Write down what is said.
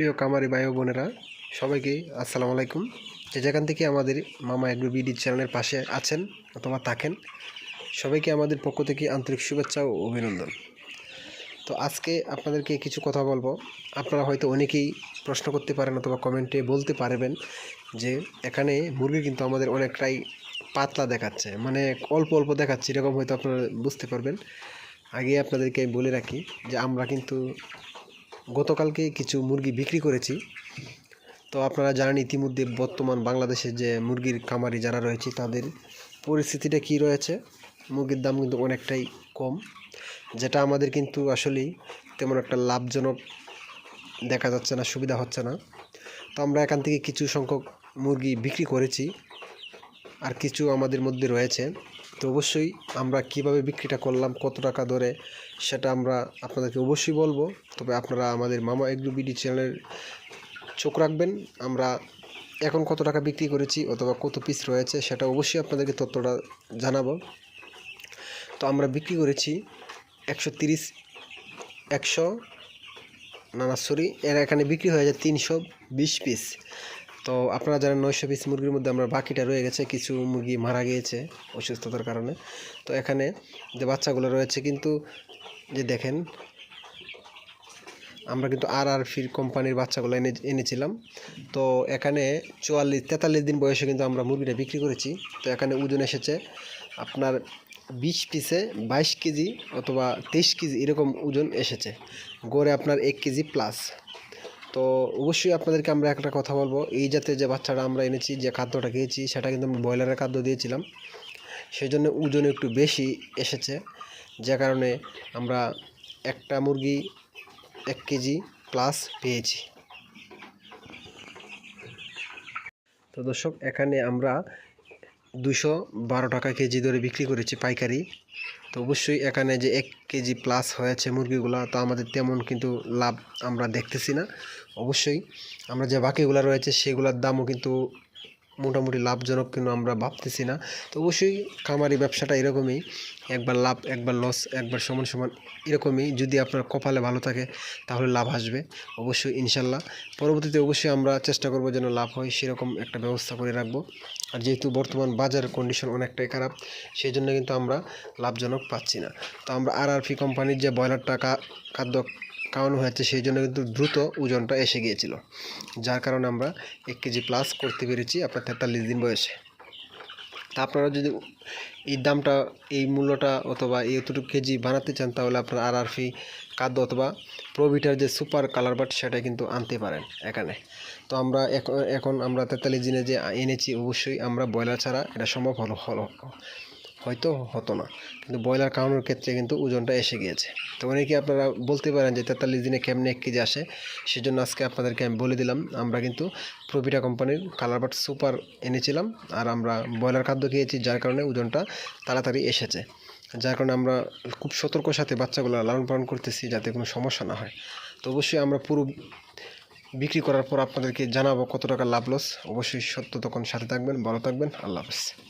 প্রিয় কামারি ভাই বোনেরা, সবাইকে আসসালামু আলাইকুম। যে যেখান থেকে আমাদের মামা এগ্রো বিডি চ্যানেলের পাশে আছেন অথবা থাকেন, সবাইকে আমাদের পক্ষ থেকে আন্তরিক শুভেচ্ছা ও অভিনন্দন। তো আজকে আপনাদেরকে কিছু কথা বলব। আপনারা হয়তো অনেকেই প্রশ্ন করতে পারেন অথবা কমেন্টে বলতে পারবেন যে, এখানে মুরগি কিন্তু আমাদের অনেকটাই পাতলা দেখাচ্ছে। মানে অল্প অল্প দেখাচ্ছে, এরকম হয়তো আপনারা বুঝতে পারবেন। আগে আপনাদেরকে বলে রাখি যে, আমরা কিন্তু গতকালকে কিছু মুরগি বিক্রি করেছি। তো আপনারা জানেন ইতিমধ্যে বর্তমান বাংলাদেশে যে মুরগির খামারি যারা রয়েছে, তাদের পরিস্থিতিটা কি রয়েছে? মুরগির দাম কিন্তু অনেকটাই কম, যেটা আমাদের কিন্তু আসলেই তেমন একটা লাভজনক দেখা যাচ্ছে না, সুবিধা হচ্ছে না। তো আমরা এখান থেকে কিছু সংখ্যক মুরগি বিক্রি করেছি, আর কিছু আমাদের মধ্যে রয়েছে। তো অবশ্যই আমরা কীভাবে বিক্রিটা করলাম, কত টাকা ধরে, সেটা আমরা আপনাদেরকে অবশ্যই বলব। তবে আপনারা আমাদের মামা এগ্রো বিডি চ্যানেলের চোখ রাখবেন। আমরা এখন কত টাকা বিক্রি করেছি অথবা কত পিস রয়েছে, সেটা অবশ্যই আপনাদেরকে তথ্যটা জানাব। তো আমরা বিক্রি করেছি একশো তিরিশ, একশো, না না সরি এর এখানে বিক্রি হয়ে যায় তিনশো বিশ পিস তো আপনারা জানেন নয়শো পিস মুরগির মধ্যে আমরা বাকিটা রয়ে গেছে, কিছু মুরগি মারা গিয়েছে অসুস্থতার কারণে। তো এখানে যে বাচ্চাগুলো রয়েছে, কিন্তু যে দেখেন, আমরা কিন্তু আর আর ফির কোম্পানির বাচ্চাগুলো এনে, এনেছিলাম। তো এখানে চুয়াল্লিশ, তেতাল্লিশ দিন বয়সে কিন্তু আমরা মুরগিটা বিক্রি করেছি। তো এখানে ওজন এসেছে আপনার বিশ পিসে বাইশ কেজি অথবা তেইশ কেজি এরকম ওজন এসেছে। গড়ে আপনার এক কেজি প্লাস তো অবশ্যই আপনাদেরকে আমরা একটা কথা বলব। এই জাতের যে বাচ্চাটা আমরা এনেছি, যে খাদ্যটা খেয়েছি, সেটা কিন্তু আমরা ব্রয়লারের খাদ্য দিয়েছিলাম। সেই জন্য ওজন একটু বেশি এসেছে। যে কারণে আমরা একটা মুরগি এক কেজি প্লাস পেয়েছি। তো দর্শক, এখানে আমরা দুশো বারো টাকা কেজি ধরে বিক্রি করেছি পাইকারি। তো অবশ্যই এখানে যে এক কেজি প্লাস হয়েছে মুরগিগুলো, তো আমাদের তেমন কিন্তু লাভ আমরা দেখতেছি না। অবশ্যই আমরা যে বাকিগুলো রয়েছে, সেগুলোর দামও কিন্তু মোটামুটি লাভজনক কিন্তু আমরা ভাবতেছি না। তো অবশ্যই খামারি ব্যবসাটা এরকমই, একবার লাভ, একবার লস একবার সমান সমান এরকমই। যদি আপনার কপালে ভালো থাকে, তাহলে লাভ আসবে। অবশ্যই ইনশাল্লাহ। পরবর্তীতে অবশ্যই আমরা চেষ্টা করব যেন লাভ হয়, সেরকম একটা ব্যবস্থা করে রাখব। আর যেহেতু বর্তমান বাজার কন্ডিশন অনেকটাই খারাপ সেই জন্য কিন্তু আমরা লাভজনক পাচ্ছি না। তো আমরা আর আর কোম্পানির যে ব্রয়লার টাকা, খাদ্য খাওয়ানো হয়েছে সেই জন্য কিন্তু দ্রুত ওজনটা এসে গিয়েছিল। যার কারণে আমরা এক কেজি প্লাস করতে পেরেছি আপনার তেতাল্লিশ দিন বয়সে। তা আপনারা যদি এই দামটা, এই মূল্যটা অথবা এই এতটুকু কেজি বানাতে চান, তাহলে আপনারা আর আর ফি খাদ্য অথবা প্রোভিটার যে সুপার কালার বাট সেটা কিন্তু আনতে পারেন এখানে। তো আমরা এখন আমরা তেতাল্লিশ দিনে যে এনেছি, অবশ্যই আমরা ব্রয়লার ছাড়া এটা সম্ভব হলো হলো। হয়তো হতো না। কিন্তু ব্রয়লার খাওয়ানোর ক্ষেত্রে কিন্তু ওজনটা এসে গিয়েছে। তো অনেকে আপনারা বলতে পারেন যে তেতাল্লিশ দিনে কেমনে এক কেজি আসে, সেজন্য আজকে আপনাদেরকে আমি বলে দিলাম, আমরা কিন্তু প্রভিটা কোম্পানির কালার বাট সুপার এনেছিলাম আর আমরা ব্রয়লার খাদ্য খেয়েছি, যার কারণে ওজনটা তাড়াতাড়ি এসেছে। যার কারণে আমরা খুব সতর্কর সাথে বাচ্চাগুলো লালন পালন করতেছি যাতে কোনো সমস্যা না হয়। তো অবশ্যই আমরা পুরো বিক্রি করার পর আপনাদেরকে জানাব কত টাকা লাভ লস অবশ্যই সত্য তখন সাথে থাকবেন, ভালো থাকবেন, আল্লাহ হাফেজ।